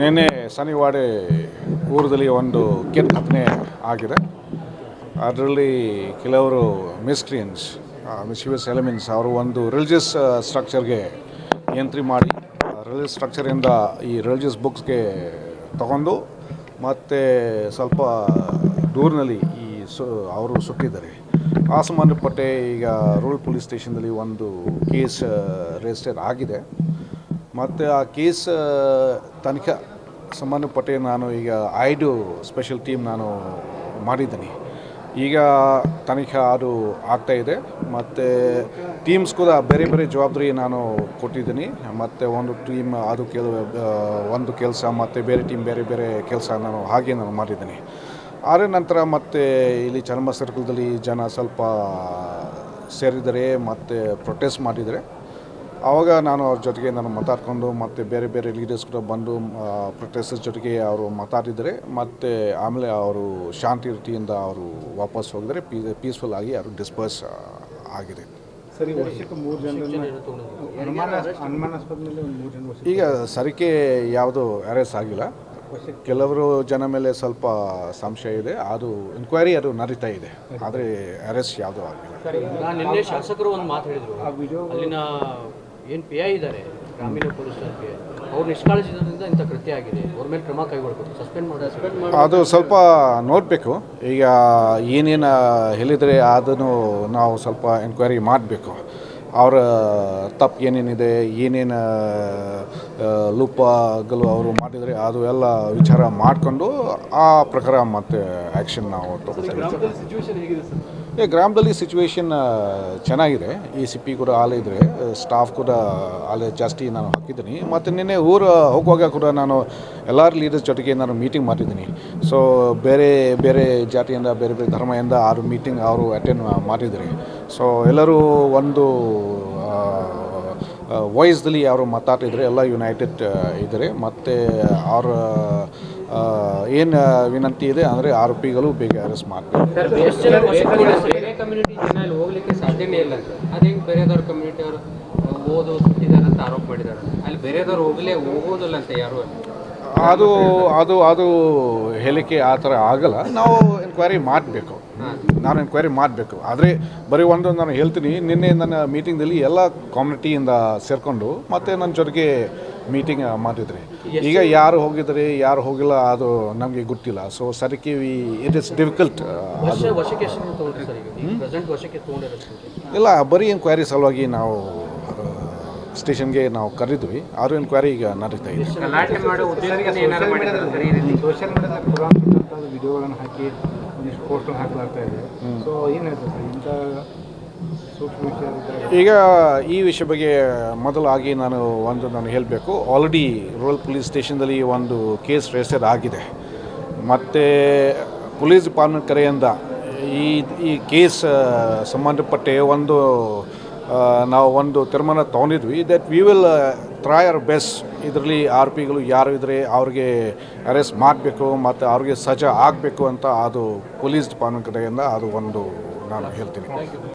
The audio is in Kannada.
ನಿನ್ನೆ ಶನಿವಾಡೆ ಊರದಲ್ಲಿ ಒಂದು ಕೆಟ್ಟ ಘಟನೆ ಆಗಿದೆ. ಅದರಲ್ಲಿ ಕೆಲವರು ಮಿಸ್ಕ್ರಿಯನ್ಸ್ ಮಿಸ್ಯೂಸ್ ಎಲಿಮೆಂಟ್ಸ್ ಅವರು ಒಂದು ರಿಲಿಜಿಯಸ್ ಸ್ಟ್ರಕ್ಚರ್ಗೆ ಎಂಟ್ರಿ ಮಾಡಿ ರಿಲಿಜಿಯಸ್ ಸ್ಟ್ರಕ್ಚರಿಂದ ಈ ರಿಲಿಜಿಯಸ್ ಬುಕ್ಸ್ಗೆ ತಗೊಂಡು ಮತ್ತು ಸ್ವಲ್ಪ ದೂರಿನಲ್ಲಿ ಈ ಸು, ಅವರು ಸುಟ್ಟಿದ್ದಾರೆ. ಆ ಸಂಬಂಧಪಟ್ಟ ಈಗ ರೂರಲ್ ಪೊಲೀಸ್ ಸ್ಟೇಷನ್ದಲ್ಲಿ ಒಂದು ಕೇಸ್ ರಿಜಿಸ್ಟರ್ ಆಗಿದೆ. ಮತ್ತು ಆ ಕೇಸ್ ತನಿಖೆ ಸಂಬಂಧಪಟ್ಟೆ ನಾನು ಈಗ ಐದು ಸ್ಪೆಷಲ್ ಟೀಮ್ ನಾನು ಮಾಡಿದ್ದೀನಿ. ಈಗ ತನಿಖೆ ಅದು ಆಗ್ತಾಯಿದೆ ಮತ್ತು ಟೀಮ್ಸ್ ಕೂಡ ಬೇರೆ ಬೇರೆ ಜವಾಬ್ದಾರಿ ನಾನು ಕೊಟ್ಟಿದ್ದೀನಿ. ಮತ್ತು ಒಂದು ಟೀಮ್ ಅದು ಕೆಲ ಒಂದು ಕೆಲಸ, ಮತ್ತು ಬೇರೆ ಟೀಮ್ ಬೇರೆ ಬೇರೆ ಕೆಲಸ ನಾನು ಹಾಗೆ ನಾನು ಮಾಡಿದ್ದೀನಿ. ಆದ ನಂತರ ಮತ್ತೆ ಇಲ್ಲಿ ಚರ್ಮ ಸರ್ಕಲ್ದಲ್ಲಿ ಜನ ಸ್ವಲ್ಪ ಸೇರಿದರೆ ಮತ್ತು ಪ್ರೊಟೆಸ್ಟ್ ಮಾಡಿದರೆ ಆವಾಗ ನಾನು ಅವ್ರ ಜೊತೆಗೆ ನಾನು ಮಾತಾಡ್ಕೊಂಡು ಮತ್ತು ಬೇರೆ ಬೇರೆ ಲೀಡರ್ಸ್ ಕೂಡ ಬಂದು ಪ್ರೊಟೆಸ್ಟರ್ ಜೊತೆಗೆ ಅವರು ಮಾತಾಡಿದರೆ ಮತ್ತು ಆಮೇಲೆ ಅವರು ಶಾಂತಿ ರೀತಿಯಿಂದ ಅವರು ವಾಪಸ್ ಹೋಗಿದರೆ ಪೀ ಪೀಸ್ಫುಲ್ ಆಗಿ ಅವರು ಡಿಸ್ಪರ್ಸ್ ಆಗಿದೆ. ಈಗ ಸರಿಕೆ ಯಾವುದು ಅರೆಸ್ಟ್ ಆಗಿಲ್ಲ. ಕೆಲವರು ಜನ ಮೇಲೆ ಸ್ವಲ್ಪ ಸಂಶಯ ಇದೆ. ಅದು ಎನ್ಕ್ವೈರಿ ಅದು ನಡೀತಾ ಇದೆ. ಆದರೆ ಅರೆಸ್ಟ್ ಯಾವುದೂ ಆಗಿಲ್ಲ. ನಾನು ನಿನ್ನೆ ಶಾಸಕರು ಒಂದು ಮಾತು ಹೇಳಿದರು. ಅಲ್ಲಿನ ಏನು ಪಿ ಐ ಇದ್ದಾರೆ ಗ್ರಾಮೀಣ ಪೊಲೀಸರಿಗೆ ಅವ್ರು ನಿಷ್ಕಾಳಿಸಿದ್ರಿಂದ ಇಂಥ ಕೃತ್ಯ ಆಗಿದೆ. ಅವ್ರ ಮೇಲೆ ಕ್ರಮ ಕೈಗೊಳ್ಬೇಕು. ಸಸ್ಪೆಂಡ್ ಮಾಡಿ ಸಸ್ಪೆಂಡ್ ಮಾಡಿ. ಅದು ಸ್ವಲ್ಪ ನೋಡಬೇಕು. ಈಗ ಏನೇನು ಹೇಳಿದರೆ ಅದನ್ನು ನಾವು ಸ್ವಲ್ಪ ಎನ್ಕ್ವೈರಿ ಮಾಡಬೇಕು. ಅವರ ತಪ್ಪು ಏನೇನಿದೆ ಏನೇನು ಲೂಪಗಳು ಅವರು ಮಾಡಿದರೆ ಅದು ಎಲ್ಲ ವಿಚಾರ ಮಾಡಿಕೊಂಡು ಆ ಪ್ರಕಾರ ಮತ್ತೆ ಆ್ಯಕ್ಷನ್ ನಾವು ತಗೋತೀವಿ. ಏ ಗ್ರಾಮದಲ್ಲಿ ಸಿಚುವೇಶನ್ ಚೆನ್ನಾಗಿದೆ. ಈ ಸಿ ಪಿ ಕೂಡ ಆಲೇ ಇದ್ದರೆ ಸ್ಟಾಫ್ ಕೂಡ ಆಲೆ ಜಾಸ್ತಿ ನಾನು ಹಾಕಿದ್ದೀನಿ. ಮತ್ತು ನಿನ್ನೆ ಊರು ಹೋಗುವಾಗ ಕೂಡ ನಾನು ಎಲ್ಲ ಲೀಡರ್ಸ್ ಜೊತೆಗೆ ನಾನು ಮೀಟಿಂಗ್ ಮಾಡಿದ್ದೀನಿ ಸೊ ಬೇರೆ ಬೇರೆ ಜಾತಿಯಿಂದ ಬೇರೆ ಬೇರೆ ಧರ್ಮದಿಂದ ಆರು ಮೀಟಿಂಗ್ ಅವರು ಅಟೆಂಡ್ ಮಾಡಿದ್ದಾರೆ. ಸೊ ಎಲ್ಲರೂ ಒಂದು ವಾಯ್ಸ್ದಲ್ಲಿ ಯಾರು ಮಾತಾಡಿದರೆ ಎಲ್ಲ ಯುನೈಟೆಡ್ ಇದ್ದರೆ. ಮತ್ತು ಅವರ ಏನು ವಿನಂತಿ ಇದೆ ಅಂದರೆ ಆರೋಪಿಗಳು ಬೇಗ ಅರೆಸ್ಟ್ ಮಾಡ್ತಾರೆ ಓದು ಅಂತ ಆರೋಪ ಮಾಡಿದ್ದಾರೆ ಅಲ್ಲಿ ಬೇರೆದವ್ರು ಹೋಗಲೇ ಹೋಗೋದಿಲ್ಲ ಅಂತ ಯಾರು? ಅದು ಅದು ಅದು ಹೇಳಿಕೆ ಆ ಥರ ಆಗಲ್ಲ. ನಾವು ಎನ್ಕ್ವೈರಿ ಮಾಡಬೇಕು. ನಾನು ಎನ್ಕ್ವೈರಿ ಮಾಡಬೇಕು. ಆದರೆ ಬರೀ ಒಂದು ನಾನು ಹೇಳ್ತೀನಿ ನಿನ್ನೆ ನನ್ನ ಮೀಟಿಂಗ್ದಲ್ಲಿ ಎಲ್ಲ ಕಾಮ್ಯುನಿಟಿಯಿಂದ ಸೇರಿಕೊಂಡು ಮತ್ತು ನನ್ನ ಜೊತೆಗೆ ಮೀಟಿಂಗ್ ಮಾಡಿದ್ರಿ ಈಗ ಯಾರು ಹೋಗಿದ್ರಿ ಯಾರು ಹೋಗಿಲ್ಲ ಅದು ನಮಗೆ ಗೊತ್ತಿಲ್ಲ. ಸೊ ಸರಿಕೆ ಇಟ್ ಇಸ್ ಡಿಫಿಕಲ್ಟ್ ಇಲ್ಲ ಬರೀ ಎನ್ಕ್ವೈರಿ ಸಲುವಾಗಿ ನಾವು ಸ್ಟೇಷನ್ಗೆ ನಾವು ಕರೆದ್ವಿ ಆರು ಎನ್ಕ್ವೈರಿ ಈಗ ನಡೀತಾ ಇದೆ. ವಿಡಿಯೋಗಳನ್ನು ಹಾಕಿ ಹಾಕಲಾಗ್ತಾ ಇದೆ. ಸೊ ಇಂಥ ಈಗ ಈ ವಿಷಯ ಬಗ್ಗೆ ಮೊದಲಾಗಿ ನಾನು ಒಂದು ನಾನು ಹೇಳಬೇಕು. ಆಲ್ರೆಡಿ ರೂರಲ್ ಪೊಲೀಸ್ ಸ್ಟೇಷನ್ದಲ್ಲಿ ಒಂದು ಕೇಸ್ ರಿಜಿಸ್ಟರ್ ಆಗಿದೆ. ಮತ್ತು ಪೊಲೀಸ್ ಡಿಪಾರ್ಟ್ಮೆಂಟ್ ಕರೆಯಿಂದ ಈ ಈ ಕೇಸ್ ಸಂಬಂಧಪಟ್ಟ ಒಂದು ನಾವು ಒಂದು ತೀರ್ಮಾನ ತೊಗೊಂಡಿದ್ವಿ that we will try our best ಇದರಲ್ಲಿ ಆರೋಪಿಗಳು ಯಾರು ಇದ್ದರೆ ಅವ್ರಿಗೆ ಅರೆಸ್ಟ್ ಮಾಡಬೇಕು ಮತ್ತು ಅವ್ರಿಗೆ ಸಜಾ ಆಗಬೇಕು ಅಂತ ಅದು ಪೊಲೀಸ್ ಡಿಪಾರ್ಟ್ಮೆಂಟ್ ಕಡೆಯಿಂದ ಅದು ಒಂದು ನಾನು ಹೇಳ್ತೀನಿ.